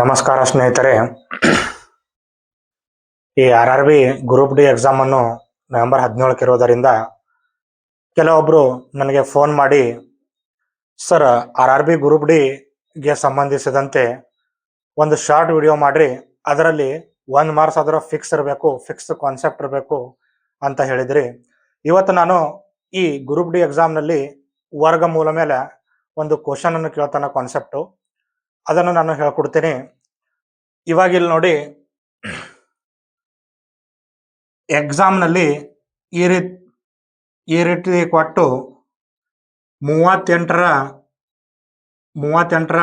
ನಮಸ್ಕಾರ ಸ್ನೇಹಿತರೆ. ಈ R R B group D exam ಅನ್ನು ನವೆಂಬರ್ ಹದಿನೇಳಕ್ಕೆ ಇರೋದರಿಂದ ಕೆಲವೊಬ್ರು ನನಗೆ ಫೋನ್ ಮಾಡಿ sir R R B group ಡಿಗೆ ಸಂಬಂಧಿಸಿದಂತೆ ಒಂದು ಶಾರ್ಟ್ ವಿಡಿಯೋ ಮಾಡಿರಿ. ಅದರಲ್ಲಿ ಒಂದು ಮಾರ್ಕ್ಸ್ ಆದರೂ ಫಿಕ್ಸ್ ಇರಬೇಕು ಫಿಕ್ಸ್ ಕಾನ್ಸೆಪ್ಟ್ ಇರಬೇಕು ಅಂತ ಹೇಳಿದ್ರಿ. ಇವತ್ತು ನಾನು ಈ ಗ್ರೂಪ್ ಡಿ ಎಕ್ಸಾಮ್ನಲ್ಲಿ ವರ್ಗಮೂಲ ಮೇಲೆ ಒಂದು ಕ್ವಶನ್ ಅನ್ನು ಕೇಳ್ತಾನೆ ಕಾನ್ಸೆಪ್ಟು ಅದನ್ನು ನಾನು ಹೇಳ್ಕೊಡ್ತೇನೆ. ಇವಾಗಿಲ್ಲಿ ನೋಡಿ, ಎಕ್ಸಾಮ್ನಲ್ಲಿ ಈ ರೀತಿ ಈ ರೀತಿ ಕೊಟ್ಟು ಮೂವತ್ತೆಂಟರ ಮೂವತ್ತೆಂಟರ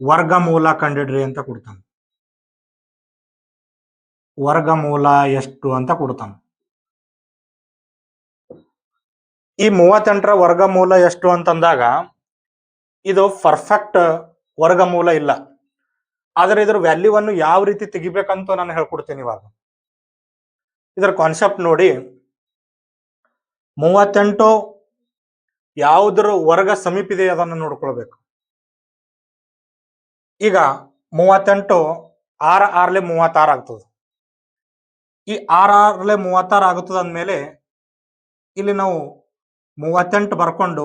ವರ್ಗಮೂಲ ಕಂಡಿಡ್ರಿ ಅಂತ ಕೊಡ್ತಾನೆ. ವರ್ಗಮೂಲ ಎಷ್ಟು ಅಂತ ಕೊಡ್ತಾನೆ. ಈ ಮೂವತ್ತೆಂಟರ ವರ್ಗಮೂಲ ಎಷ್ಟು ಅಂತಂದಾಗ ಇದು ಪರ್ಫೆಕ್ಟ್ ವರ್ಗಮೂಲ ಇಲ್ಲ. ಆದರೆ ಇದ್ರ ವ್ಯಾಲ್ಯೂವನ್ನು ಯಾವ ರೀತಿ ತೆಗಿಬೇಕಂತ ನಾನು ಹೇಳ್ಕೊಡ್ತೀನಿ ಇವಾಗ. ಇದರ ಕಾನ್ಸೆಪ್ಟ್ ನೋಡಿ. ಮೂವತ್ತೆಂಟು ಯಾವುದರ ವರ್ಗ ಸಮೀಪ ಇದೆ ಅದನ್ನು ನೋಡ್ಕೊಳ್ಬೇಕು. ಈಗ ಮೂವತ್ತೆಂಟು ಆರ್ ಆರ್ಲೆ ಮೂವತ್ತಾರು ಆಗ್ತದೆ. ಈ ಆರ್ ಆರ್ಲೆ ಮೂವತ್ತಾರು ಆಗುತ್ತದೆ ಅಂದಮೇಲೆ ಇಲ್ಲಿ ನಾವು ಮೂವತ್ತೆಂಟು ಬರ್ಕೊಂಡು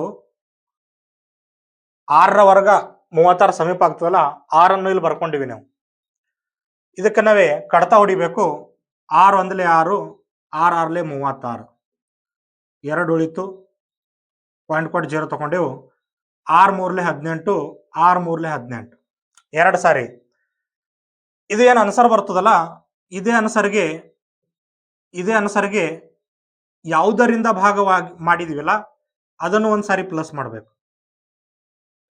ಆರರ ವರ್ಗ ಮೂವತ್ತಾರು ಸಮೀಪ ಆಗ್ತದಲ್ಲ, ಆರನ್ನು ಇಲ್ಲಿ ಬರ್ಕೊಂಡಿವಿ ನಾವು. ಇದಕ್ಕೆ ನಾವೇ ಕಡತ ಹೊಡಿಬೇಕು. ಆರು ಒಂದಲೇ ಆರು ಆರು ಆರ್ಲೆ ಮೂವತ್ತಾರು. ಎರಡು ಉಳಿತು. ಪಾಯಿಂಟ್ ಕೊಟ್ಟು ಜೀರೋ ತಗೊಂಡೆವು. ಆರು ಮೂರ್ಲೆ ಹದಿನೆಂಟು, ಆರು ಮೂರ್ಲೆ ಹದಿನೆಂಟು. ಎರಡು ಸಾರಿ. ಇದು ಏನು ಅನ್ಸರ್ ಬರ್ತದಲ್ಲ, ಇದೇ ಅನುಸರಿಗೆ, ಇದೇ ಅನ್ಸರ್ಗೆ ಯಾವುದರಿಂದ ಭಾಗವಾಗಿ ಮಾಡಿದೀವಲ್ಲ, ಅದನ್ನು ಒಂದ್ಸಾರಿ ಪ್ಲಸ್ ಮಾಡಬೇಕು.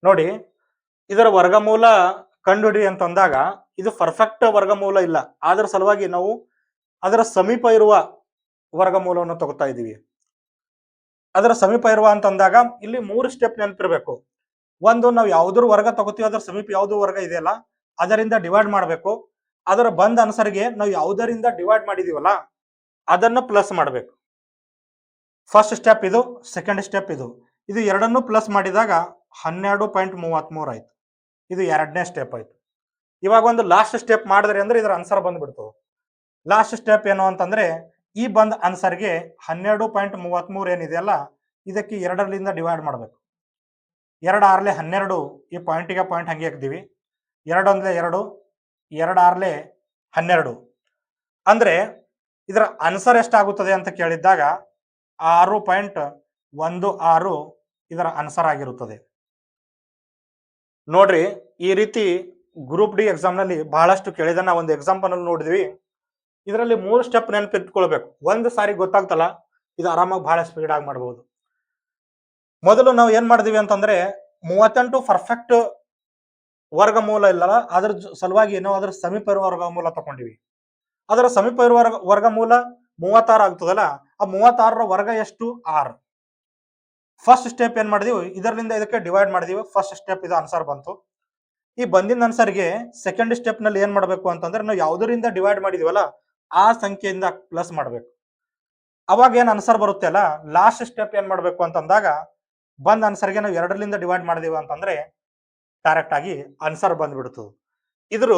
ನೋಡಿ, ಇದರ ವರ್ಗಮೂಲ ಕಂಡುಹಿಡಿ ಅಂತಂದಾಗ ಇದು ಪರ್ಫೆಕ್ಟ್ ವರ್ಗಮೂಲ ಇಲ್ಲ. ಅದರ ಸಲುವಾಗಿ ನಾವು ಅದರ ಸಮೀಪ ಇರುವ ವರ್ಗಮೂಲವನ್ನು ತಗೋತಾ ಇದ್ದೀವಿ. ಅದರ ಸಮೀಪ ಇರುವ ಅಂತಂದಾಗ ಇಲ್ಲಿ ಮೂರು ಸ್ಟೆಪ್ ನೆನಪಿರ್ಬೇಕು. ಒಂದು, ನಾವು ಯಾವ್ದ್ರ ವರ್ಗ ತಗೋತೀವಿ, ಅದರ ಸಮೀಪ ಯಾವ್ದು ವರ್ಗ ಇದೆಯಲ್ಲ, ಅದರಿಂದ ಡಿವೈಡ್ ಮಾಡಬೇಕು. ಅದರ ಬಂದ್ ಅನುಸರಿಗೆ ನಾವು ಯಾವುದರಿಂದ ಡಿವೈಡ್ ಮಾಡಿದೀವಲ್ಲ, ಅದನ್ನು ಪ್ಲಸ್ ಮಾಡಬೇಕು. ಫಸ್ಟ್ ಸ್ಟೆಪ್ ಇದು ಸೆಕೆಂಡ್ ಸ್ಟೆಪ್ ಇದು. ಇದು ಎರಡನ್ನು ಪ್ಲಸ್ ಮಾಡಿದಾಗ ಹನ್ನೆರಡು ಪಾಯಿಂಟ್ ಮೂವತ್ತ್ಮೂರು ಆಯ್ತು. ಇದು ಎರಡನೇ ಸ್ಟೆಪ್ ಆಯ್ತು. ಇವಾಗ ಒಂದು ಲಾಸ್ಟ್ ಸ್ಟೆಪ್ ಮಾಡಿದ್ರಿ ಅಂದ್ರೆ ಇದರ ಆನ್ಸರ್ ಬಂದ್ಬಿಡ್ತು. ಲಾಸ್ಟ್ ಸ್ಟೆಪ್ ಏನು ಅಂತಂದ್ರೆ, ಈ ಬಂದ ಆನ್ಸರ್ಗೆ ಹನ್ನೆರಡು ಪಾಯಿಂಟ್ ಮೂವತ್ತ್ಮೂರು ಏನಿದೆಯಲ್ಲ ಇದಕ್ಕೆ ಎರಡರಿಂದ ಡಿವೈಡ್ ಮಾಡಬೇಕು. ಎರಡು ಆರ್ಲೆ ಹನ್ನೆರಡು, ಈ ಪಾಯಿಂಟಿಗೆ ಪಾಯಿಂಟ್ ಹಂಗೆ ಹಾಕ್ತೀವಿ ಅಂದ್ರೆ ಎರಡು ಎರಡು ಆರ್ಲೆ ಹನ್ನೆರಡು. ಅಂದ್ರೆ, ಇದರ ಆನ್ಸರ್ ಎಷ್ಟಾಗುತ್ತದೆ ಅಂತ ಕೇಳಿದ್ದಾಗ, ಆರು ಪಾಯಿಂಟ್ ಒಂದು ಆರು ಇದರ ಆನ್ಸರ್ ಆಗಿರುತ್ತದೆ. ನೋಡ್ರಿ, ಈ ರೀತಿ ಗ್ರೂಪ್ ಡಿ ಎಕ್ಸಾಮ್ನಲ್ಲಿ ಬಹಳಷ್ಟು ಕೇಳಿದ ನಾವು ಒಂದು ಎಕ್ಸಾಂಪಲ್ ನೋಡಿದ್ವಿ. ಇದರಲ್ಲಿ ಮೂರು ಸ್ಟೆಪ್ ನೆನಪಿಟ್ಕೊಳ್ಬೇಕು. ಒಂದು ಸಾರಿ ಗೊತ್ತಾಗ್ತಲ್ಲ, ಇದು ಆರಾಮಾಗಿ ಬಹಳ ಸ್ಪೀಡ್ ಆಗಿ ಮಾಡಬಹುದು ಮೊದಲು ನಾವು ಏನ್ ಮಾಡಿದ್ವಿ ಅಂತಂದ್ರೆ, ಮೂವತ್ತೆಂಟು ಪರ್ಫೆಕ್ಟ್ ವರ್ಗಮೂಲ ಇಲ್ಲಲ್ಲ, ಅದ್ರ ಸಲುವಾಗಿ ನಾವು ಅದ್ರ ಸಮೀಪ ಇರುವ ವರ್ಗಮೂಲ ತಗೊಂಡಿವಿ. ಅದರ ಸಮೀಪ ಇರುವ ವರ್ಗ- ವರ್ಗಮೂಲ ಮೂವತ್ತಾರು ಆಗ್ತದಲ್ಲ, ಆ ಮೂವತ್ತಾರರ ವರ್ಗ ಎಷ್ಟು? ಆರ್. ಫಸ್ಟ್ ಸ್ಟೆಪ್ ಏನ್ ಮಾಡಿದೀವಿ? ಇದರಿಂದ ಇದಕ್ಕೆ ಡಿವೈಡ್ ಮಾಡಿದೀವಿ. ಫಸ್ಟ್ ಸ್ಟೆಪ್ ಇದು ಆನ್ಸರ್ ಬಂತು. ಈ ಬಂದಿದ್ದ ಆನ್ಸರ್ಗೆ ಸೆಕೆಂಡ್ ಸ್ಟೆಪ್ನಲ್ಲಿ ಏನ್ ಮಾಡಬೇಕು ಅಂತಂದ್ರೆ ನಾವು ಯಾವುದರಿಂದ ಡಿವೈಡ್ ಮಾಡಿದೀವಲ್ಲ, ಆ ಸಂಖ್ಯೆಯಿಂದ ಪ್ಲಸ್ ಮಾಡಬೇಕು. ಅವಾಗ ಏನ್ ಆನ್ಸರ್ ಬರುತ್ತೆ ಅಲ್ಲ? ಲಾಸ್ಟ್ ಸ್ಟೆಪ್ ಏನ್ ಮಾಡಬೇಕು ಅಂತಂದಾಗ, ಬಂದ ಆನ್ಸರ್ಗೆ ನಾವು ಎರಡರಿಂದ ಡಿವೈಡ್ ಮಾಡಿದೀವಿ ಅಂತಂದ್ರೆ ಡೈರೆಕ್ಟ್ ಆಗಿ ಆನ್ಸರ್ ಬಂದ್ಬಿಡ್ತದೆ ಇದ್ರ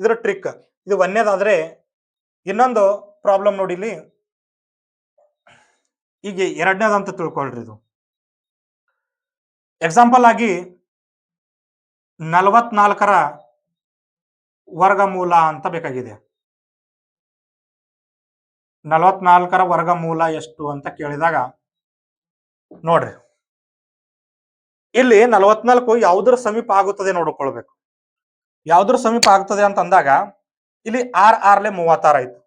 ಇದ್ರ ಟ್ರಿಕ್ ಇದು ಒಂದೇದಾದ್ರೆ ಇನ್ನೊಂದು ಪ್ರಾಬ್ಲಮ್ ನೋಡಿಲಿ ಈಗ ಎರಡನೇದಂತ ತಿಳ್ಕೊಳ್ರಿ ಇದು. ಎಕ್ಸಾಂಪಲ್ ಆಗಿ ನಲವತ್ನಾಲ್ಕರ ವರ್ಗಮೂಲ ಅಂತ ಬೇಕಾಗಿದೆ. ನಲವತ್ನಾಲ್ಕರ ವರ್ಗಮೂಲ ಎಷ್ಟು ಅಂತ ಕೇಳಿದಾಗ ನೋಡ್ರಿ. ಇಲ್ಲಿ ನಲವತ್ನಾಲ್ಕು ಯಾವುದ್ರ ಸಮೀಪ ಆಗುತ್ತದೆ ನೋಡ್ಕೊಳ್ಬೇಕು. ಯಾವ್ದ್ರ ಸಮೀಪ ಆಗ್ತದೆ ಅಂತ ಅಂದಾಗ ಇಲ್ಲಿ ಆರ್ ಆರ್ಲೆ ಮೂವತ್ತಾರು ಆಯ್ತು.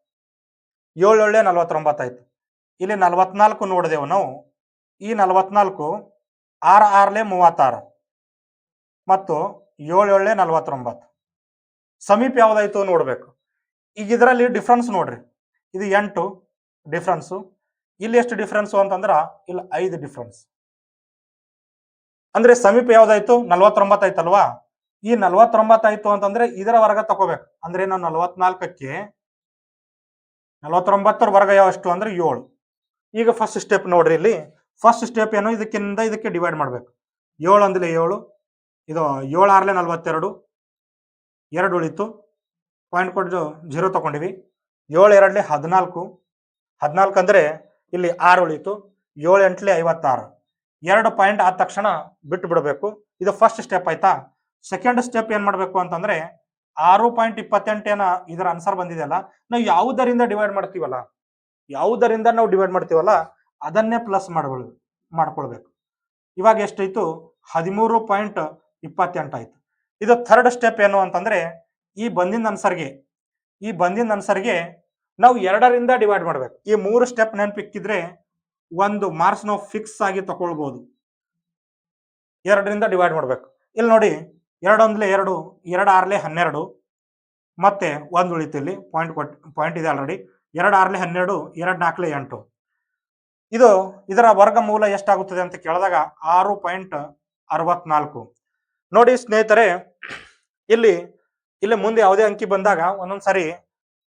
ಏಳು ಏಳೆ ನಲವತ್ತೊಂಬತ್ತು ಆಯ್ತು. ಇಲ್ಲಿ ನಲವತ್ನಾಲ್ಕು ನೋಡಿದೆವು ನಾವು. ಈ ನಲವತ್ನಾಲ್ಕು ಆರ್ ಆರ್ಲೆ ಮೂವತ್ತಾರು ಮತ್ತು ಏಳು ಏಳಲೆ ನಲವತ್ತೊಂಬತ್ತು. ಸಮೀಪ ಯಾವ್ದಾಯ್ತು ನೋಡಬೇಕು. ಈಗ ಇದರಲ್ಲಿ ಡಿಫ್ರೆನ್ಸ್ ನೋಡ್ರಿ. ಇದು ಎಂಟು ಡಿಫ್ರೆನ್ಸು ಇಲ್ಲಿ ಎಷ್ಟು ಡಿಫ್ರೆನ್ಸು ಅಂತಂದ್ರೆ ಇಲ್ಲಿ ಐದು ಡಿಫ್ರೆನ್ಸ್ ಅಂದ್ರೆ ಸಮೀಪ ಯಾವ್ದಾಯ್ತು? ನಲ್ವತ್ತೊಂಬತ್ತು ಆಯ್ತಲ್ವಾ? ಈ ನಲ್ವತ್ತೊಂಬತ್ತು ಆಯ್ತು ಅಂತಂದ್ರೆ ಇದರ ವರ್ಗ ತಗೋಬೇಕು ಅಂದ್ರೆ ನಾವು ನಲ್ವತ್ನಾಲ್ಕಕ್ಕೆ ನಲವತ್ತೊಂಬತ್ತರ ವರ್ಗ ಯಾವಷ್ಟು? ಅಂದ್ರೆ ಏಳು. ಈಗ ಫಸ್ಟ್ ಸ್ಟೆಪ್ ನೋಡ್ರಿ ಇಲ್ಲಿ. ಫಸ್ಟ್ ಸ್ಟೆಪ್ ಏನು? ಇದಕ್ಕಿಂತ ಇದಕ್ಕೆ ಡಿವೈಡ್ ಮಾಡಬೇಕು. ಏಳು ಅಂದಲೆ ಏಳು. ಇದು ಏಳು ಆರ್ಲೆ ನಲ್ವತ್ತೆರಡು. ಎರಡು ಉಳಿತು. ಪಾಯಿಂಟ್ ಕೊಟ್ಟು ಜೀರೋ ತೊಗೊಂಡಿವಿ. ಏಳು ಎರಡಲೆ ಹದಿನಾಲ್ಕು. ಹದಿನಾಲ್ಕು ಅಂದರೆ ಇಲ್ಲಿ ಆರು ಉಳಿತು. ಏಳು ಎಂಟ್ಲಿ ಐವತ್ತಾರು. ಎರಡು ಪಾಯಿಂಟ್ ಆದ ತಕ್ಷಣ ಬಿಟ್ಟು ಬಿಡಬೇಕು. ಇದು ಫಸ್ಟ್ ಸ್ಟೆಪ್ ಆಯ್ತಾ? ಸೆಕೆಂಡ್ ಸ್ಟೆಪ್ ಏನು ಮಾಡಬೇಕು ಅಂತಂದರೆ ಆರು ಪಾಯಿಂಟ್ ಇಪ್ಪತ್ತೆಂಟೇನ ಇದರ ಆನ್ಸರ್ ಬಂದಿದೆಯಲ್ಲ? ನಾವು ಯಾವುದರಿಂದ ಡಿವೈಡ್ ಮಾಡ್ತೀವಲ್ಲ? ಯಾವುದರಿಂದ ನಾವು ಡಿವೈಡ್ ಮಾಡ್ತೀವಲ್ಲ? ಅದನ್ನೇ ಪ್ಲಸ್ ಮಾಡ್ಕೊಳ್, ಮಾಡ್ಕೊಳ್ಬೇಕು. ಇವಾಗ ಎಷ್ಟಾಯ್ತು? ಹದಿಮೂರು ಪಾಯಿಂಟ್ ಇಪ್ಪತ್ತೆಂಟು ಆಯ್ತು. ಇದು ಥರ್ಡ್ ಸ್ಟೆಪ್ ಏನು ಅಂತಂದ್ರೆ, ಈ ಬಂದಿನ ಅನ್ಸರ್ಗೆ, ಈ ಬಂದಿನ ಅನ್ಸರ್ಗೆ ನಾವು ಎರಡರಿಂದ ಡಿವೈಡ್ ಮಾಡ್ಬೇಕು. ಈ ಮೂರು ಸ್ಟೆಪ್ ನೆನಪಿಕ್ಕಿದ್ರೆ ಒಂದು ಮಾರ್ಕ್ಸ್ ನಾವು ಫಿಕ್ಸ್ ಆಗಿ ತಗೊಳ್ಬಹುದು ಎರಡರಿಂದ ಡಿವೈಡ್ ಮಾಡ್ಬೇಕು. ಇಲ್ಲಿ ನೋಡಿ ಎರಡು ಒಂದ್ಲೆ ಎರಡು ಎರಡು ಆರ್ಲೆ ಹನ್ನೆರಡು, ಮತ್ತೆ ಒಂದು ಉಳಿತು ಇಲ್ಲಿ ಪಾಯಿಂಟ್ ಕೊಟ್ಟು ಪಾಯಿಂಟ್ ಇದೆ ಆಲ್ರೆಡಿ ಎರಡು ಆರ್ಲೆ ಹನ್ನೆರಡು, ಎರಡು ನಾಲ್ಕಲೆ ಎಂಟು. ಇದು ಇದರ ವರ್ಗಮೂಲ ಎಷ್ಟಾಗುತ್ತದೆ ಅಂತ ಕೇಳಿದಾಗ ಆರು ಪಾಯಿಂಟ್ ಅರವತ್ನಾಲ್ಕು. ನೋಡಿ ಸ್ನೇಹಿತರೆ, ಇಲ್ಲಿ ಇಲ್ಲಿ ಮುಂದೆ ಯಾವುದೇ ಅಂಕಿ ಬಂದಾಗ ಒಂದೊಂದ್ ಸಾರಿ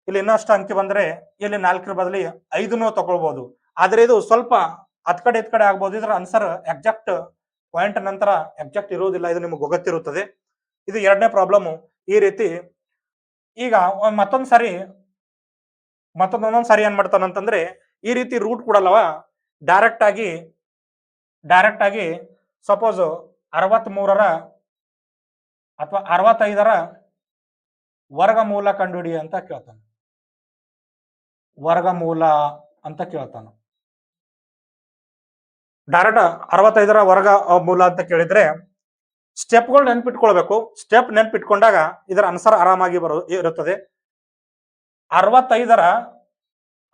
ಇಲ್ಲಿ ಇನ್ನಷ್ಟು ಅಂಕಿ ಬಂದರೆ ಇಲ್ಲಿ ನಾಲ್ಕರ ಬದಲಿ ಐದನ್ನು ತಗೊಳ್ಬೋದು. ಆದರೆ ಇದು ಸ್ವಲ್ಪ ಹತ್ ಕಡೆ ಇತ್ ಕಡೆ ಆಗ್ಬೋದು. ಇದರ ಆನ್ಸರ್ ಎಕ್ಸಾಕ್ಟ್ ಪಾಯಿಂಟ್ ನಂತರ ಎಕ್ಸಾಕ್ಟ್ ಇರುವುದಿಲ್ಲ. ಇದು ನಿಮಗೆ ಗೊತ್ತಿರುತ್ತದೆ. ಇದು ಎರಡನೇ ಪ್ರಾಬ್ಲಮ್ ಈ ರೀತಿ ಈಗ ಮತ್ತೊಂದ್ ಸಾರಿ ಮತ್ತೊಂದು ಒಂದೊಂದ್ ಸಾರಿ ಏನ್ ಮಾಡ್ತಾನಂತಂದ್ರೆ ಈ ರೀತಿ ರೂಟ್ ಕೊಡಲ್ಲವ ಡೈರೆಕ್ಟ್ ಆಗಿ ಡೈರೆಕ್ಟ್ ಆಗಿ ಸಪೋಸ್ ಅರವತ್ತ್ ಮೂರರ ಅಥವಾ ಅರವತ್ತೈದರ ವರ್ಗಮೂಲ ಕಂಡುಹಿಡಿ ಅಂತ ಕೇಳ್ತಾನೆ. ವರ್ಗಮೂಲ ಅಂತ ಕೇಳ್ತಾನೆ. ಡೈರೆಕ್ಟ್ ಅರವತ್ತೈದರ ವರ್ಗ ಮೂಲ ಅಂತ ಕೇಳಿದ್ರೆ ಸ್ಟೆಪ್ಗಳು ನೆನ್ಪಿಟ್ಕೊಳ್ಬೇಕು. ಸ್ಟೆಪ್ ನೆನ್ಪಿಟ್ಕೊಂಡಾಗ ಇದರ ಅನ್ಸರ್ ಆರಾಮಾಗಿ ಬರೋ, ಇರುತ್ತದೆ. ಅರವತ್ತೈದರ,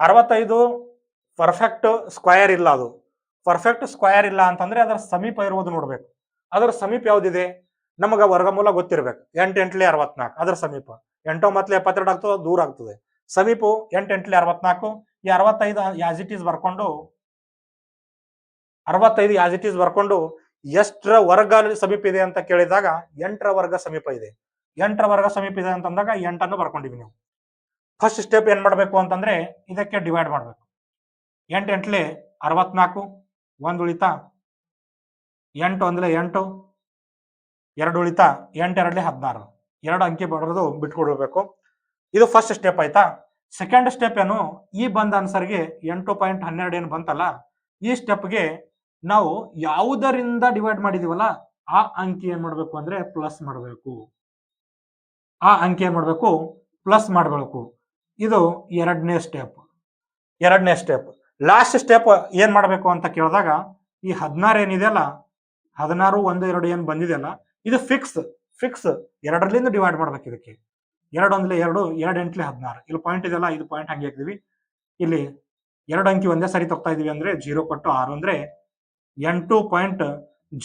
ಅರವತ್ತೈದು ಪರ್ಫೆಕ್ಟ್ ಸ್ಕ್ವಯರ್ ಇಲ್ಲ ಅದು. ಪರ್ಫೆಕ್ಟ್ ಸ್ಕ್ವಯರ್ ಇಲ್ಲ ಅಂತಂದ್ರೆ ಅದರ ಸಮೀಪ ಇರುವುದು ನೋಡ್ಬೇಕು. ಅದರ ಸಮೀಪ ಯಾವ್ದಿದೆ? ನಮಗ ವರ್ಗಮೂಲ ಗೊತ್ತಿರ್ಬೇಕು. ಎಂಟು, ಎಂಟ್ಲಿ, ಅರವತ್ನಾಲ್ಕು. ಅದರ ಸಮೀಪ. ಎಂಟು ಒಂಬತ್ತಲಿ ಎಪ್ಪತ್ತೆರಡು ಆಗ್ತದೆ ದೂರ ಆಗ್ತದೆ. ಸಮೀಪ ಎಂಟು, ಎಂಟ್ಲಿ, ಅರವತ್ನಾಲ್ಕು. ಈ ಅರವತ್ತೈದು ಯಾಸ್ ಇಟ್ ಈಸ್ ಬರ್ಕೊಂಡು, ಅರವತ್ತೈದು ಯಾಸ್ ಇಟ್ ಈಸ್ ಬರ್ಕೊಂಡು ಎಷ್ಟರ ವರ್ಗ ಸಮೀಪ ಇದೆ ಅಂತ ಕೇಳಿದಾಗ ಎಂಟರ ವರ್ಗ ಸಮೀಪ ಇದೆ. ಎಂಟರ ವರ್ಗ ಸಮೀಪ ಇದೆ ಅಂತಂದಾಗ ಎಂಟನ್ನು ಬರ್ಕೊಂಡಿವಿ ನೀವು. ಫಸ್ಟ್ ಸ್ಟೆಪ್ ಏನ್ ಮಾಡಬೇಕು ಅಂತಂದ್ರೆ ಇದಕ್ಕೆ ಡಿವೈಡ್ ಮಾಡ್ಬೇಕು. ಎಂಟು ಎಂಟ್ಲಿ ಅರವತ್ನಾಲ್ಕು ಒಂದು ಉಳಿತಾ ಎಂಟು ಒಂದ್ಲೆ ಎಂಟು, ಎರಡು ಉಳಿತಾ ಎಂಟು ಎರಡ್ಲೆ ಹದಿನಾರು. ಎರಡು ಅಂಕಿ ಬರೋದು ಬಿಟ್ಕೊಡ್ಬೇಕು. ಇದು ಫಸ್ಟ್ ಸ್ಟೆಪ್ ಆಯ್ತಾ? ಸೆಕೆಂಡ್ ಸ್ಟೆಪ್ ಏನು? ಈ ಬಂದ ಆನ್ಸರ್ಗೆ ಎಂಟು ಪಾಯಿಂಟ್ ಹನ್ನೆರಡು ಏನು ಬಂತಲ್ಲ? ಈ ಸ್ಟೆಪ್ಗೆ ನಾವು ಯಾವುದರಿಂದ ಡಿವೈಡ್ ಮಾಡಿದೀವಲ್ಲ, ಆ ಅಂಕಿ ಏನ್ ಮಾಡ್ಬೇಕು ಅಂದ್ರೆ ಪ್ಲಸ್ ಮಾಡಬೇಕು. ಆ ಅಂಕಿ ಏನ್ ಮಾಡ್ಬೇಕು? ಪ್ಲಸ್ ಮಾಡಬೇಕು. ಇದು ಎರಡನೇ ಸ್ಟೆಪ್ ಎರಡನೇ ಸ್ಟೆಪ್ ಲಾಸ್ಟ್ ಸ್ಟೆಪ್ ಏನ್ ಮಾಡಬೇಕು ಅಂತ ಕೇಳಿದಾಗ, ಈ ಹದಿನಾರು ಏನಿದೆಯಲ್ಲ ಹದಿನಾರು, ಒಂದು, ಎರಡು ಏನ್ ಬಂದಿದೆಯಲ್ಲ ಇದು ಫಿಕ್ಸ್ ಫಿಕ್ಸ್ ಎರಡರಲ್ಲಿಂದ ಡಿವೈಡ್ ಮಾಡ್ಬೇಕು ಇದಕ್ಕೆ. ಎರಡು ಒಂದ್ಲೆ ಎರಡು ಎರಡು ಎಂಟ್ಲೆ ಹದಿನಾರು. ಇಲ್ಲಿ ಪಾಯಿಂಟ್ ಇದೆಯಲ್ಲ ಇದು ಪಾಯಿಂಟ್ ಹಂಗೆ ಹಾಕಿದ್ವಿ. ಇಲ್ಲಿ ಎರಡು ಅಂಕಿ ಒಂದೇ ಸರಿ ತಗ್ತಾ ಇದೀವಿ ಅಂದ್ರೆ ಜೀರೋ ಕೊಟ್ಟು ಆರು ಅಂದ್ರೆ ಎಂಟು ಪಾಯಿಂಟ್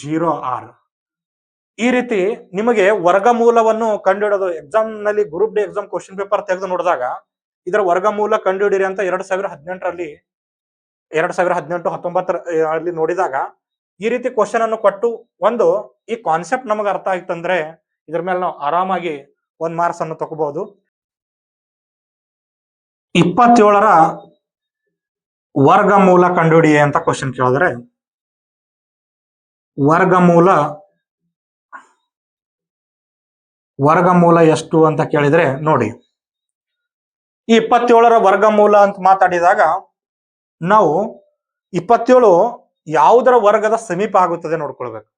ಜೀರೋ ಆರು. ಈ ರೀತಿ ನಿಮಗೆ ವರ್ಗಮೂಲವನ್ನು ಕಂಡುಹಿಡೋದು ಎಕ್ಸಾಮ್ನಲ್ಲಿ group D exam question paper ತೆಗೆದು ನೋಡಿದಾಗ, ಇದರ ವರ್ಗಮೂಲ ಕಂಡುಹಿಡಿರಿ ಅಂತ ಎರಡ್ ಸಾವಿರ ಹದಿನೆಂಟರಲ್ಲಿ ಎರಡ್ ಸಾವಿರ ಹದಿನೆಂಟು, ಹತ್ತೊಂಬತ್ತರ ಅಲ್ಲಿ ನೋಡಿದಾಗ ಈ ರೀತಿ ಕ್ವಶನ್ ಅನ್ನು ಕೊಟ್ಟು ಒಂದು ಈ ಕಾನ್ಸೆಪ್ಟ್ ನಮಗೆ ಅರ್ಥ ಆಯ್ತಂದ್ರೆ ಇದ್ರ ಮೇಲೆ ನಾವು ಆರಾಮಾಗಿ ಒಂದ್ ಮಾರ್ಕ್ಸ್ ಅನ್ನು ತಗೋಬಹುದು. ಇಪ್ಪತ್ತೇಳರ ವರ್ಗಮೂಲ ಕಂಡುಹಿಡಿಯೇ ಅಂತ ಕ್ವಶನ್ ಕೇಳಿದ್ರೆ, ವರ್ಗಮೂಲ ವರ್ಗಮೂಲ ಎಷ್ಟು ಅಂತ ಕೇಳಿದ್ರೆ ನೋಡಿ, ಈ ಇಪ್ಪತ್ತೇಳರ ವರ್ಗಮೂಲ ಅಂತ ಮಾತಾಡಿದಾಗ ನಾವು ಇಪ್ಪತ್ತೇಳು ಯಾವುದರ ವರ್ಗದ ಸಮೀಪ ಆಗುತ್ತದೆ ನೋಡ್ಕೊಳ್ಬೇಕು.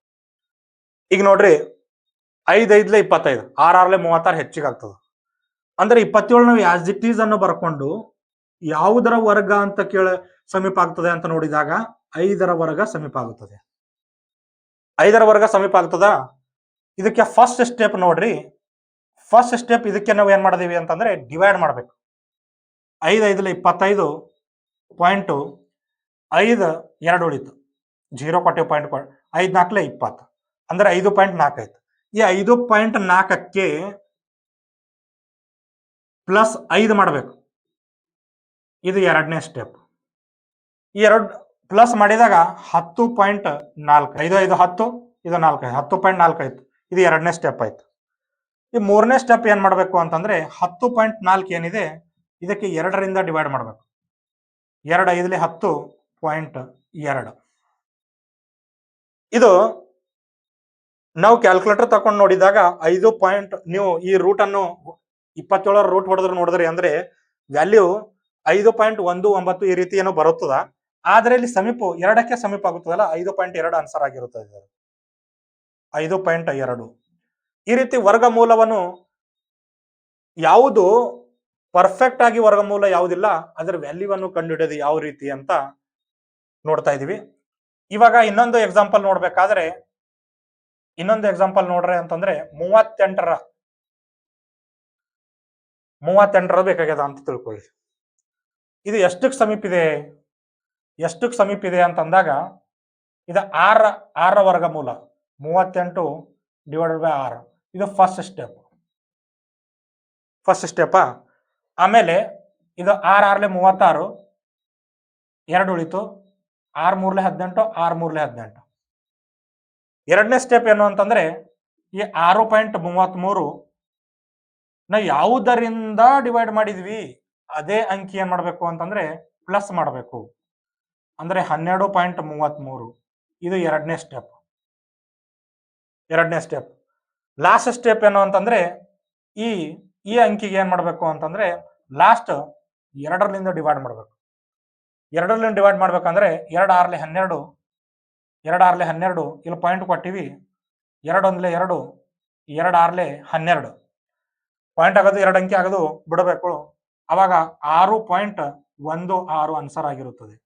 ಈಗ ನೋಡ್ರಿ, ಐದ್ ಐದ್ಲೆ ಇಪ್ಪತ್ತೈದು ಆರ್ ಆರ್ಲೆ ಮೂವತ್ತಾರು ಹೆಚ್ಚಿಗೆ ಆಗ್ತದೆ. ಅಂದ್ರೆ ಇಪ್ಪತ್ತೇಳು ನಾವು ಆಸ್ ಇಟ್ ಈಸ್ ಅನ್ನು ಬರ್ಕೊಂಡು ಯಾವುದರ ವರ್ಗ ಅಂತ ಕೇಳ ಸಮೀಪ ಆಗ್ತದೆ ಅಂತ ನೋಡಿದಾಗ ಐದರ ವರ್ಗ ಸಮೀಪ ಆಗುತ್ತದೆ. ಐದರ ವರ್ಗ ಸಮೀಪ ಆಗ್ತದ? ಇದಕ್ಕೆ ಫಸ್ಟ್ ಸ್ಟೆಪ್ ನೋಡ್ರಿ. ಫಸ್ಟ್ ಸ್ಟೆಪ್ ಇದಕ್ಕೆ ನಾವು ಏನ್ ಮಾಡಿದೀವಿ ಅಂತಂದ್ರೆ ಡಿವೈಡ್ ಮಾಡ್ಬೇಕು. ಐದು ಐದಲೆ ಇಪ್ಪತ್ತೈದು ಪಾಯಿಂಟು ಐದು ಎರಡು ಉಳಿತು. ಜೀರೋ ಕೊಟ್ಟಿವಿ ಪಾಯಿಂಟ್ ಕೊಟ್ಟು ಐದು ನಾಲ್ಕಲೆ ಇಪ್ಪತ್ತು. ಅಂದ್ರೆ ಐದು ಪಾಯಿಂಟ್ ನಾಲ್ಕು ಆಯ್ತು. ಈ ಐದು ಪಾಯಿಂಟ್ ನಾಲ್ಕಕ್ಕೆ ಪ್ಲಸ್ ಐದು ಮಾಡಬೇಕು. ಇದು ಎರಡನೇ ಸ್ಟೆಪ್ ಈ ಎರಡು ಪ್ಲಸ್ ಮಾಡಿದಾಗ ಹತ್ತು ಪಾಯಿಂಟ್ ನಾಲ್ಕು. ಐದು ಐದು, ಹತ್ತು, ಇದು ನಾಲ್ಕು ಹತ್ತು ಪಾಯಿಂಟ್ ನಾಲ್ಕು ಆಯ್ತು. ಇದು ಎರಡನೇ ಸ್ಟೆಪ್ ಆಯ್ತು. ಈ ಮೂರನೇ ಸ್ಟೆಪ್ ಏನು ಮಾಡಬೇಕು ಅಂತಂದ್ರೆ ಹತ್ತು ಪಾಯಿಂಟ್ ನಾಲ್ಕು ಏನಿದೆ, ಇದಕ್ಕೆ ಎರಡರಿಂದ ಡಿವೈಡ್ ಮಾಡಬೇಕು. ಎರಡು ಐದಲಿ ಹತ್ತು ಪಾಯಿಂಟ್ ಎರಡು. ಇದು ನಾವು ಕ್ಯಾಲ್ಕುಲೇಟರ್ ತಕೊಂಡು ನೋಡಿದಾಗ ಐದು ಪಾಯಿಂಟ್, ನೀವು ಈ ರೂಟ್ ಅನ್ನು ಇಪ್ಪತ್ತೇಳರ ರೂಟ್ ಹೊಡೆದ್ರೆ ನೋಡಿದ್ರಿ ಅಂದ್ರೆ ವ್ಯಾಲ್ಯೂ ಐದು ಪಾಯಿಂಟ್ ಒಂದು ಒಂಬತ್ತು ಈ ರೀತಿ ಏನೋ ಬರುತ್ತದ. ಆದ್ರೆ ಇಲ್ಲಿ ಸಮೀಪ ಎರಡಕ್ಕೆ ಸಮೀಪ ಆಗುತ್ತದಲ್ಲ, ಐದು ಪಾಯಿಂಟ್ ಎರಡು ಆನ್ಸರ್ ಆಗಿರುತ್ತದೆ. ಐದು ಪಾಯಿಂಟ್ ಎರಡು. ಈ ರೀತಿ ವರ್ಗಮೂಲವನ್ನು ಯಾವುದು ಪರ್ಫೆಕ್ಟ್ ಆಗಿ ವರ್ಗಮೂಲ ಯಾವುದಿಲ್ಲ, ಅದರ ವ್ಯಾಲ್ಯೂವನ್ನು ಕಂಡುಹಿಡಿಯೋದು ಯಾವ ರೀತಿ ಅಂತ ನೋಡ್ತಾ ಇದೀವಿ. ಇವಾಗ ಇನ್ನೊಂದು ಎಕ್ಸಾಂಪಲ್ ನೋಡ್ಬೇಕಾದ್ರೆ, ಇನ್ನೊಂದು ಎಕ್ಸಾಂಪಲ್ ನೋಡ್ರಿ ಅಂತಂದ್ರೆ ಮೂವತ್ತೆಂಟರ ಮೂವತ್ತೆಂಟರ ಬೇಕಾಗ್ಯದ ಅಂತ ತಿಳ್ಕೊಳ್ಳಿ. ಇದು ಎಷ್ಟಕ್ಕೆ ಸಮೀಪ ಇದೆ? ಎಷ್ಟಕ್ಕೆ ಸಮೀಪ ಇದೆ ಅಂತಂದಾಗ, ಇದು ಆರ ಆರ ವರ್ಗಮೂಲ ಮೂವತ್ತೆಂಟು ಡಿವೈಡೆಡ್ ಬೈ ಆರ್. ಇದು ಫಸ್ಟ್ ಸ್ಟೆಪ್ ಫಸ್ಟ್ ಸ್ಟೆಪ್ ಆಮೇಲೆ ಇದು ಆರ್ ಆರ್ಲೆ ಮೂವತ್ತಾರು, ಎರಡು ಉಳಿತು, ಆರ್ ಮೂರ್ಲೆ ಹದಿನೆಂಟು, ಆರ್ ಮೂರ್ಲೆ ಹದಿನೆಂಟು. ಎರಡನೇ ಸ್ಟೆಪ್ ಏನು ಅಂತಂದ್ರೆ, ಈ ಆರು ಪಾಯಿಂಟ್ ಮೂವತ್ತ್ಮೂರು ನಾ ಯಾವುದರಿಂದ ಡಿವೈಡ್ ಮಾಡಿದ್ವಿ, ಅದೇ ಅಂಕಿ ಏನ್ ಮಾಡಬೇಕು ಅಂತಂದ್ರೆ ಪ್ಲಸ್ ಮಾಡಬೇಕು. ಅಂದ್ರೆ ಹನ್ನೆರಡು ಪಾಯಿಂಟ್ ಮೂವತ್ತ್ಮೂರು ಇದು ಎರಡನೇ ಸ್ಟೆಪ್ ಎರಡನೇ ಸ್ಟೆಪ್ ಲಾಸ್ಟ್ ಸ್ಟೆಪ್ ಏನು ಅಂತಂದ್ರೆ, ಈ ಈ ಅಂಕಿಗೆ ಏನ್ ಮಾಡಬೇಕು ಅಂತಂದ್ರೆ ಲಾಸ್ಟ್ ಎರಡರಲ್ಲಿಂದ ಡಿವೈಡ್ ಮಾಡಬೇಕು. ಎರಡರಲ್ಲಿಂದ ಡಿವೈಡ್ ಮಾಡ್ಬೇಕಂದ್ರೆ ಎರಡು ಆರ್ಲೆ ಹನ್ನೆರಡು, ಎರಡು ಆರ್ಲೆ ಹನ್ನೆರಡು, ಇಲ್ಲಿ ಪಾಯಿಂಟ್ ಕೊಟ್ಟಿವಿ. ಎರಡು ಒಂದ್ಲೆ ಎರಡು ಎರಡು ಆರ್ಲೆ ಹನ್ನೆರಡು. ಪಾಯಿಂಟ್ ಆಗೋದು ಎರಡು ಅಂಕಿ ಆಗೋದು ಬಿಡಬೇಕು. ಅವಾಗ ಆರು ಪಾಯಿಂಟ್ ಒಂದು ಆರು ಆನ್ಸರ್ ಆಗಿರುತ್ತದೆ.